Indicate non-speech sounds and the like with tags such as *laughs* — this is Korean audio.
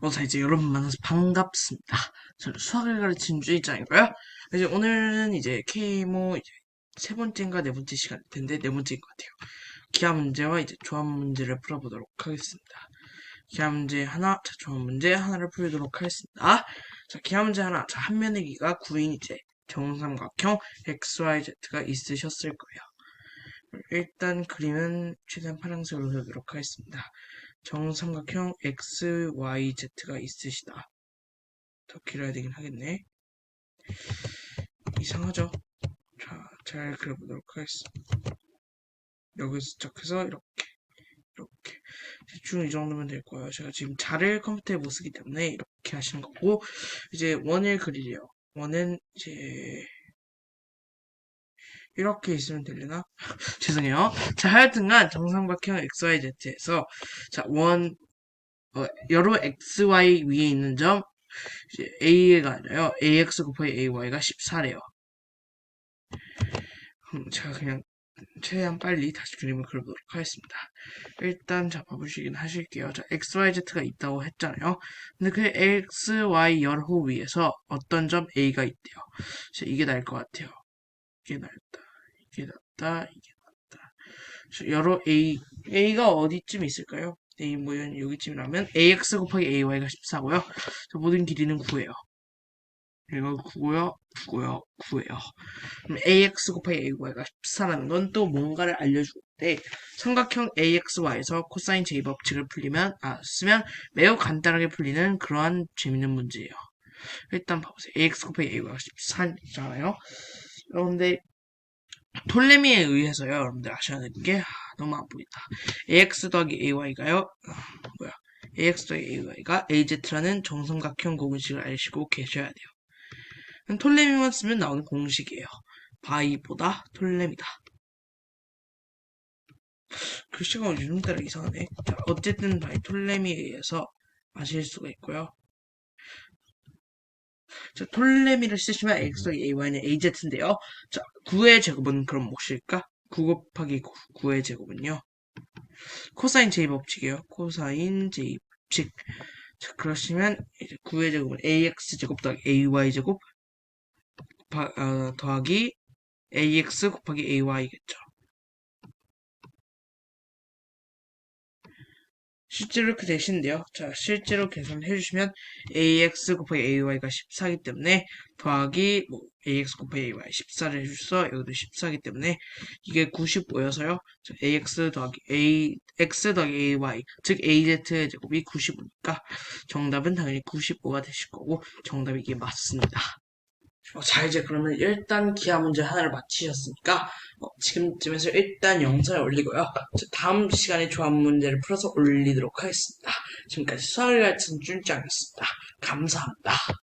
어, 자, 이제 여러분 만나서 반갑습니다. 저는 수학을 가르치는 주인장이고요. 이제 오늘은 이제 K모 이제 세 번째인가 네 번째 시간일 텐데 네 번째인 것 같아요. 기하 문제와 이제 조합 문제를 풀어보도록 하겠습니다. 기하 문제 하나, 자, 조합 문제 하나를 풀도록 하겠습니다. 자, 기하 문제 하나, 자, 한 면의 기가 9인 이제 정삼각형 XYZ가 있으셨을 거예요. 일단 그림은 최대한 파란색으로 그리도록 하겠습니다. 정삼각형 XYZ가 있으시다. 더 길어야 되긴 하겠네. 이상하죠? 자, 잘 그려보도록 하겠습니다. 여기서 시작해서 이렇게, 이렇게. 대충 이 정도면 될 거예요. 제가 지금 자를 컴퓨터에 못 쓰기 때문에 이렇게 하시는 거고, 이제 원을 그리래요. 원은 이제, 이렇게 있으면 되려나? *laughs* 죄송해요. 자, 하여튼간 정삼각형 XYZ에서 자, 원 어, 여러 XY 위에 있는 점 이제 A가 아니라요. AX 곱하기 AY가 14래요. 그럼 제가 그냥 최대한 빨리 다시 그림을 그려보도록 하겠습니다. 일단 자 봐보시긴 하실게요. 자 XYZ가 있다고 했잖아요. 근데 그 XY 열호 위에서 어떤 점 A가 있대요. 자, 이게 나을 것 같아요. 이게 낫다. 이게 낫다. 이게 낫다. 자, 여러 A A가 어디쯤 있을까요? A 모연 여기쯤이라면 AX 곱하기 AY가 14고요. 자, 모든 길이는 9예요. 이거 9고요, 9고요, 9예요. 그럼 AX 곱하기 AY가 14라는 건 또 뭔가를 알려주는데 삼각형 AXY에서 코사인 J 법칙을 풀리면 아 쓰면 매우 간단하게 풀리는 그러한 재밌는 문제예요. 일단 봐보세요. AX 곱하기 AY가 14잖아요. 그런데 톨레미에 의해서요, 여러분들 아셔야 되는 게 아, 너무 안 보인다. AX 더하기 AY가요, 아, 뭐야? AX 더하기 AY가 AZ라는 정삼각형 공식을 아시고 계셔야 돼요. 톨레미만 쓰면 나오는 공식이에요. 바이보다 톨레미다. 글씨가 요즘 따라 이상하네. 자, 어쨌든 바이 톨레미에 의해서 아실 수가 있고요. 자, 톨레미를 쓰시면 x 더하기 ay는 az인데요. 자, 9의 제곱은 그럼 무엇일까? 9 곱하기 9, 의 제곱은요. 코사인 j 법칙이에요. 코사인 j 법칙. 자, 그러시면 이제 9의 제곱은 ax 제곱 더하기 ay 제곱 어, 더하기 ax 곱하기 ay겠죠. 실제로 이렇게 되신데요. 자, 실제로 계산해 주시면 ax 곱하기 ay가 14이기 때문에 더하기 뭐 ax 곱하기 ay 14를 해주셔서 여기도 14이기 때문에 이게 95여서요. 자, ax 더하기 a x 더하기 ay 즉 az의 제곱이 95니까 정답은 당연히 95가 되실 거고 정답이 이게 맞습니다. 어, 자 이제 그러면 일단 기하 문제 하나를 마치셨으니까 어, 지금쯤에서 일단 영상을 올리고요. 자, 다음 시간에 조합 문제를 풀어서 올리도록 하겠습니다. 지금까지 수학을 가르치는 쭌짱이었습니다. 감사합니다.